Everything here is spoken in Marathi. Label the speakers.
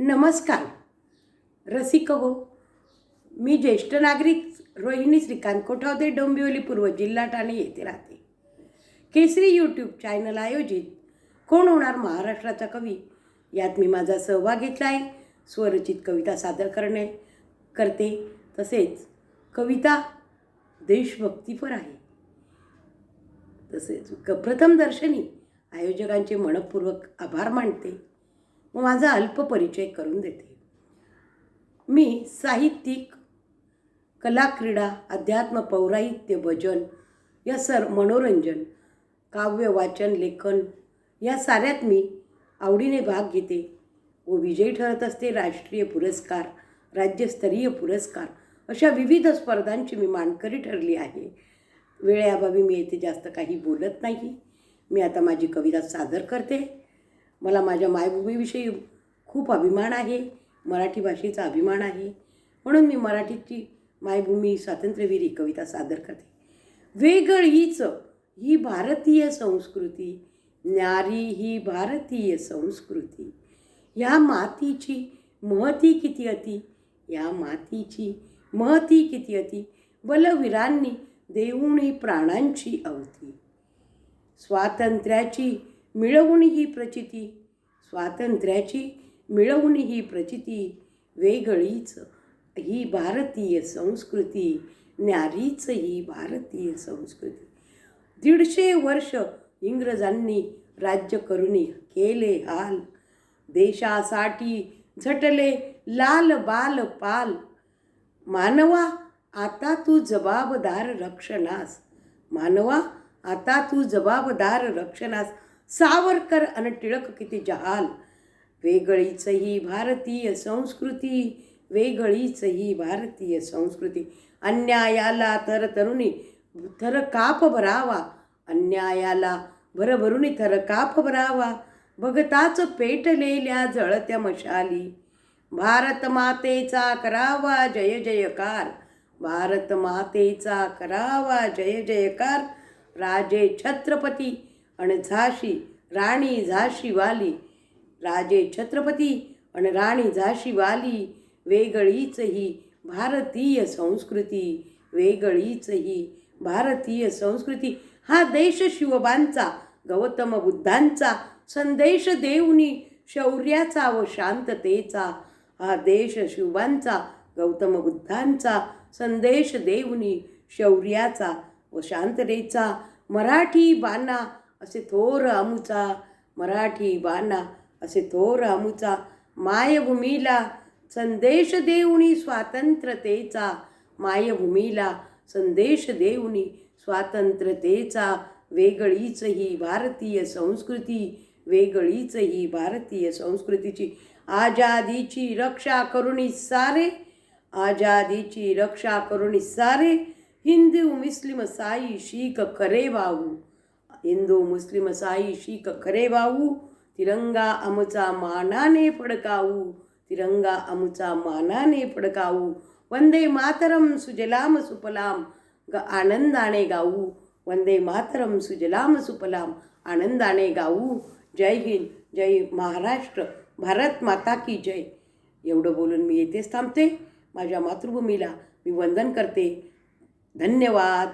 Speaker 1: नमस्कार. रसिक हो. मी ज्येष्ठ नागरिक रोहिणी श्रीकांत कोठावदे डोंबिवली पूर्व जिल्हा ठाणे येथे राहते. केसरी यूट्यूब चॅनल आयोजित कोण होणार महाराष्ट्राचा कवी? यात मी माझा सहभाग घेतला आहे. स्वरचित कविता सादर करणे करते. तसेच कविता देशभक्तीपर आहे. तसेच क प्रथम दर्शनी आयोजकांचे मनपूर्वक आभार मानते. व माझा अल्प परिचय करून देते. मी साहित्यिक कला क्रीडा अध्यात्म पौराहित्य भजन या सर मनोरंजन काव्य वाचन लेखन या साऱ्यात मी आवडीने भाग घेते व विजयी ठरत असते राष्ट्रीय पुरस्कार राज्यस्तरीय पुरस्कार अशा विविध स्पर्धांची मी मानकरी ठरली आहे. वेळेअभावी मी येथे जास्त काही बोलत नाही. मी आता माझी कविता सादर करते. मला माझ्या मायभूमीविषयी खूप अभिमान आहे मराठी भाषेचा अभिमान आहे. म्हणून मी मराठीची मायभूमी स्वातंत्र्यवीर ही कविता सादर करते. वेगळीच ही भारतीय संस्कृती न्यारी ही भारतीय संस्कृती. या मातीची महती किती अति या मातीची महती किती अति बलवीरांनी देऊणी प्राणांची अवती. स्वातंत्र्याची मिळवून ही प्रचिती स्वातंत्र्याची मिळवून ही प्रचिती वेगळीच ही भारतीय संस्कृती न्यारीच ही भारतीय संस्कृती. दीडशे वर्ष इंग्रजांनी राज्य करुणी केले हाल. देशासाठी झटले लाल बाल पाल. मानवा आता तू जबाबदार रक्षणास. मानवा आता तू जबाबदार रक्षणास. सावरकर अन टिळक किती जहाल. वेगळीच ही भारतीय संस्कृती वेगळीच ही भारतीय संस्कृती. अन्यायाला तर तरुणी थर काप भरावा. अन्यायाला भरभरुणी थर काप भरावा. भगताच पेटलेल्या जळत्या मशाली. भारत मातेचा करावा जय जयकार. भारत मातेचा करावा जय जयकार. राजे छत्रपती आणि झाशी राणी झाशीवाली राजे छत्रपती आणि राणी झाशीवाली वेगळीच ही भारतीय संस्कृती वेगळीच ही भारतीय संस्कृती. हा देश शिवबांचा गौतम बुद्धांचा संदेश देऊनी शौर्याचा व शांततेचा. हा देश शिवबांचा गौतम बुद्धांचा संदेश देऊनी शौर्याचा व शांततेचा. मराठी बाना असे थोर आमुचा मराठी बाणा असे थोर आमुचा मायभूमीला संदेश देऊनी स्वातंत्र्यतेचा मायभूमीला संदेश देऊनी स्वातंत्र्यतेचा वेगळीच ही भारतीय संस्कृती वेगळीच ही भारतीय संस्कृतीची. आजादीची रक्षा करुणी सारे आजादीची रक्षा करुणी सारे हिंदू मुस्लिम साई शीख खरे वाहू हिंदू मुस्लिम साई शीख खरे भाऊ तिरंगा आमचा मानाने फडकावू तिरंगा आमचा मानाने फडकावू वंदे मातरम सुजलाम सुपलाम ग आनंदाने गाऊ वंदे मातरम सुजलाम सुफलाम आनंदाने गाऊ जय हिंद जय महाराष्ट्र भारत माता की जय. एवढं बोलून मी येथेच थांबते. माझ्या मातृभूमीला मी वंदन करते. धन्यवाद.